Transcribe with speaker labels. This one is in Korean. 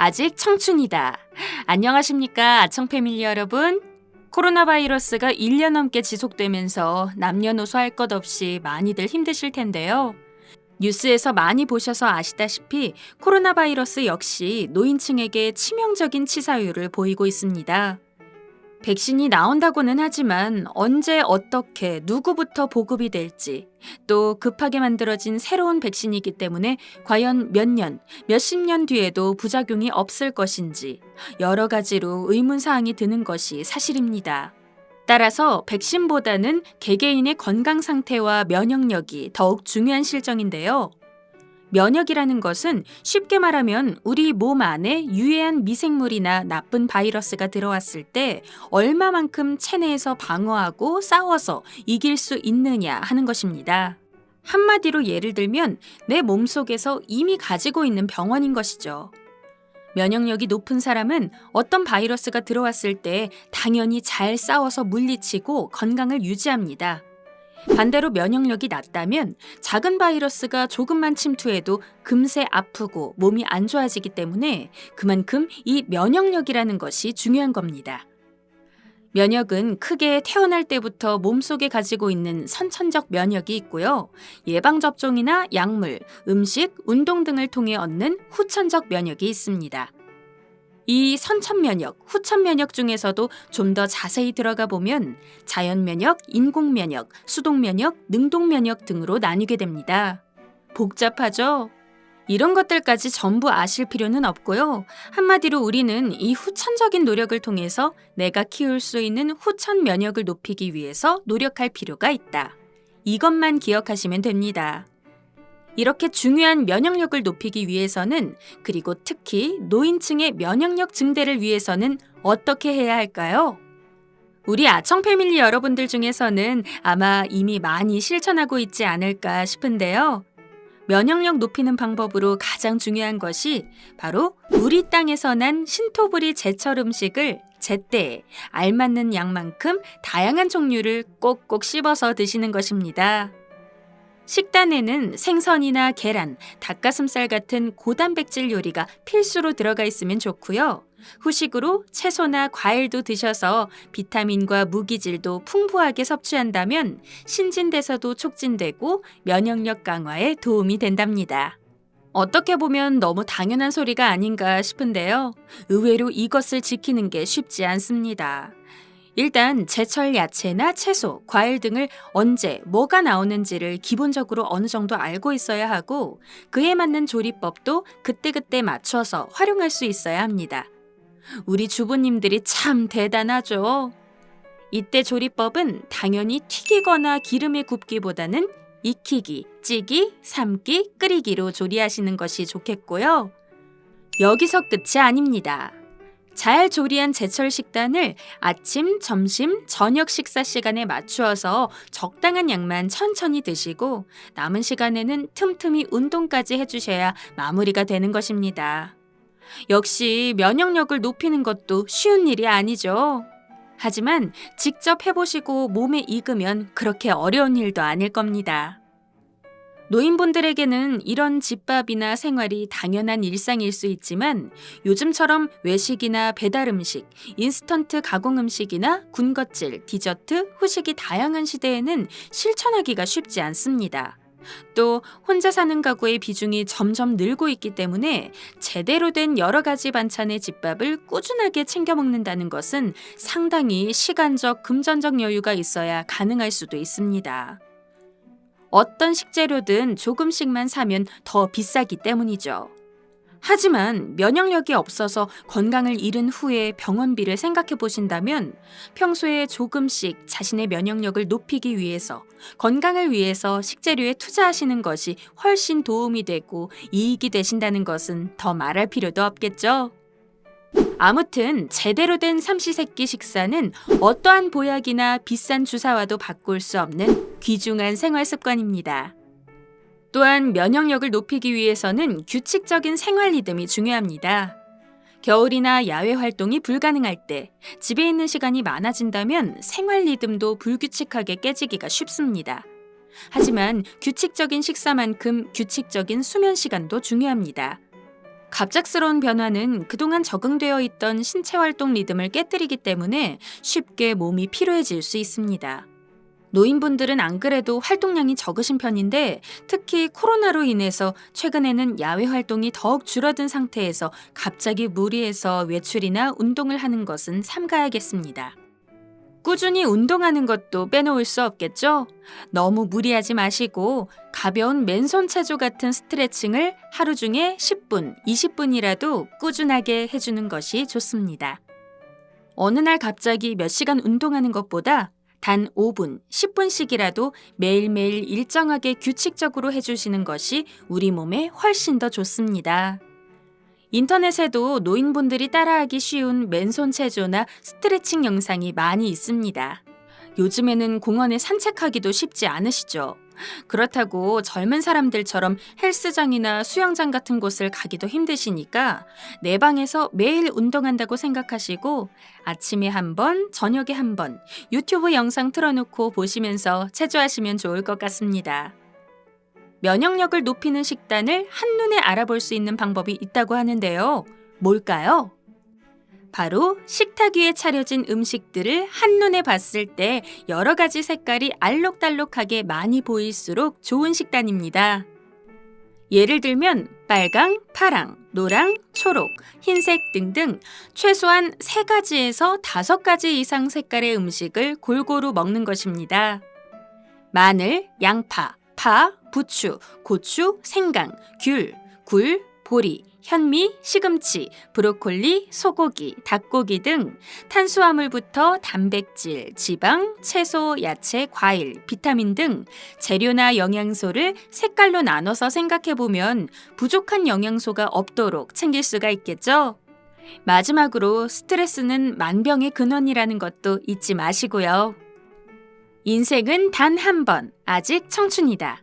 Speaker 1: 아직 청춘이다. 안녕하십니까, 아청 패밀리 여러분. 코로나 바이러스가 1년 넘게 지속되면서 남녀노소 할 것 없이 많이들 힘드실 텐데요. 뉴스에서 많이 보셔서 아시다시피 코로나 바이러스 역시 노인층에게 치명적인 치사율을 보이고 있습니다. 백신이 나온다고는 하지만 언제 어떻게 누구부터 보급이 될지 또 급하게 만들어진 새로운 백신이기 때문에 과연 몇 년, 몇십 년 뒤에도 부작용이 없을 것인지 여러 가지로 의문사항이 드는 것이 사실입니다. 따라서 백신보다는 개개인의 건강 상태와 면역력이 더욱 중요한 실정인데요. 면역이라는 것은 쉽게 말하면 우리 몸 안에 유해한 미생물이나 나쁜 바이러스가 들어왔을 때 얼마만큼 체내에서 방어하고 싸워서 이길 수 있느냐 하는 것입니다. 한마디로 예를 들면 내 몸속에서 이미 가지고 있는 병원인 것이죠. 면역력이 높은 사람은 어떤 바이러스가 들어왔을 때 당연히 잘 싸워서 물리치고 건강을 유지합니다. 반대로 면역력이 낮다면 작은 바이러스가 조금만 침투해도 금세 아프고 몸이 안 좋아지기 때문에 그만큼 이 면역력이라는 것이 중요한 겁니다. 면역은 크게 태어날 때부터 몸속에 가지고 있는 선천적 면역이 있고요. 예방접종이나 약물, 음식, 운동 등을 통해 얻는 후천적 면역이 있습니다. 이 선천 면역, 후천 면역 중에서도 좀 더 자세히 들어가 보면 자연 면역, 인공 면역, 수동 면역, 능동 면역 등으로 나뉘게 됩니다. 복잡하죠? 이런 것들까지 전부 아실 필요는 없고요. 한마디로 우리는 이 후천적인 노력을 통해서 내가 키울 수 있는 후천 면역을 높이기 위해서 노력할 필요가 있다. 이것만 기억하시면 됩니다. 이렇게 중요한 면역력을 높이기 위해서는 그리고 특히 노인층의 면역력 증대를 위해서는 어떻게 해야 할까요? 우리 아청 패밀리 여러분들 중에서는 아마 이미 많이 실천하고 있지 않을까 싶은데요. 면역력 높이는 방법으로 가장 중요한 것이 바로 우리 땅에서 난 신토부리 제철 음식을 제때에 알맞는 양만큼 다양한 종류를 꼭꼭 씹어서 드시는 것입니다. 식단에는 생선이나 계란, 닭가슴살 같은 고단백질 요리가 필수로 들어가 있으면 좋고요. 후식으로 채소나 과일도 드셔서 비타민과 무기질도 풍부하게 섭취한다면 신진대사도 촉진되고 면역력 강화에 도움이 된답니다. 어떻게 보면 너무 당연한 소리가 아닌가 싶은데요. 의외로 이것을 지키는 게 쉽지 않습니다. 일단 제철 야채나 채소, 과일 등을 언제 뭐가 나오는지를 기본적으로 어느 정도 알고 있어야 하고 그에 맞는 조리법도 그때그때 맞춰서 활용할 수 있어야 합니다. 우리 주부님들이 참 대단하죠. 이때 조리법은 당연히 튀기거나 기름에 굽기보다는 익히기, 찌기, 삶기, 끓이기로 조리하시는 것이 좋겠고요. 여기서 끝이 아닙니다. 잘 조리한 제철 식단을 아침, 점심, 저녁 식사 시간에 맞추어서 적당한 양만 천천히 드시고 남은 시간에는 틈틈이 운동까지 해주셔야 마무리가 되는 것입니다. 역시 면역력을 높이는 것도 쉬운 일이 아니죠. 하지만 직접 해보시고 몸에 익으면 그렇게 어려운 일도 아닐 겁니다. 노인분들에게는 이런 집밥이나 생활이 당연한 일상일 수 있지만 요즘처럼 외식이나 배달 음식, 인스턴트 가공 음식이나 군것질, 디저트, 후식이 다양한 시대에는 실천하기가 쉽지 않습니다. 또 혼자 사는 가구의 비중이 점점 늘고 있기 때문에 제대로 된 여러 가지 반찬의 집밥을 꾸준하게 챙겨 먹는다는 것은 상당히 시간적, 금전적 여유가 있어야 가능할 수도 있습니다. 어떤 식재료든 조금씩만 사면 더 비싸기 때문이죠. 하지만 면역력이 없어서 건강을 잃은 후에 병원비를 생각해 보신다면 평소에 조금씩 자신의 면역력을 높이기 위해서 건강을 위해서 식재료에 투자하시는 것이 훨씬 도움이 되고 이익이 되신다는 것은 더 말할 필요도 없겠죠. 아무튼 제대로 된 삼시세끼 식사는 어떠한 보약이나 비싼 주사와도 바꿀 수 없는 귀중한 생활 습관입니다. 또한 면역력을 높이기 위해서는 규칙적인 생활 리듬이 중요합니다. 겨울이나 야외 활동이 불가능할 때 집에 있는 시간이 많아진다면 생활 리듬도 불규칙하게 깨지기가 쉽습니다. 하지만 규칙적인 식사만큼 규칙적인 수면 시간도 중요합니다. 갑작스러운 변화는 그동안 적응되어 있던 신체 활동 리듬을 깨뜨리기 때문에 쉽게 몸이 피로해질 수 있습니다. 노인분들은 안 그래도 활동량이 적으신 편인데 특히 코로나로 인해서 최근에는 야외 활동이 더욱 줄어든 상태에서 갑자기 무리해서 외출이나 운동을 하는 것은 삼가야겠습니다. 꾸준히 운동하는 것도 빼놓을 수 없겠죠? 너무 무리하지 마시고 가벼운 맨손 체조 같은 스트레칭을 하루 중에 10분, 20분이라도 꾸준하게 해주는 것이 좋습니다. 어느 날 갑자기 몇 시간 운동하는 것보다 단 5분, 10분씩이라도 매일매일 일정하게 규칙적으로 해주시는 것이 우리 몸에 훨씬 더 좋습니다. 인터넷에도 노인분들이 따라하기 쉬운 맨손 체조나 스트레칭 영상이 많이 있습니다. 요즘에는 공원에 산책하기도 쉽지 않으시죠? 그렇다고 젊은 사람들처럼 헬스장이나 수영장 같은 곳을 가기도 힘드시니까 내 방에서 매일 운동한다고 생각하시고 아침에 한 번, 저녁에 한 번 유튜브 영상 틀어놓고 보시면서 체조하시면 좋을 것 같습니다. 면역력을 높이는 식단을 한눈에 알아볼 수 있는 방법이 있다고 하는데요. 뭘까요? 바로 식탁 위에 차려진 음식들을 한눈에 봤을 때 여러 가지 색깔이 알록달록하게 많이 보일수록 좋은 식단입니다. 예를 들면 빨강, 파랑, 노랑, 초록, 흰색 등등 최소한 3가지에서 5가지 이상 색깔의 음식을 골고루 먹는 것입니다. 마늘, 양파, 파, 부추, 고추, 생강, 귤, 굴, 보리, 현미, 시금치, 브로콜리, 소고기, 닭고기 등 탄수화물부터 단백질, 지방, 채소, 야채, 과일, 비타민 등 재료나 영양소를 색깔로 나눠서 생각해 보면 부족한 영양소가 없도록 챙길 수가 있겠죠? 마지막으로 스트레스는 만병의 근원이라는 것도 잊지 마시고요. 인생은 단 한 번, 아직 청춘이다.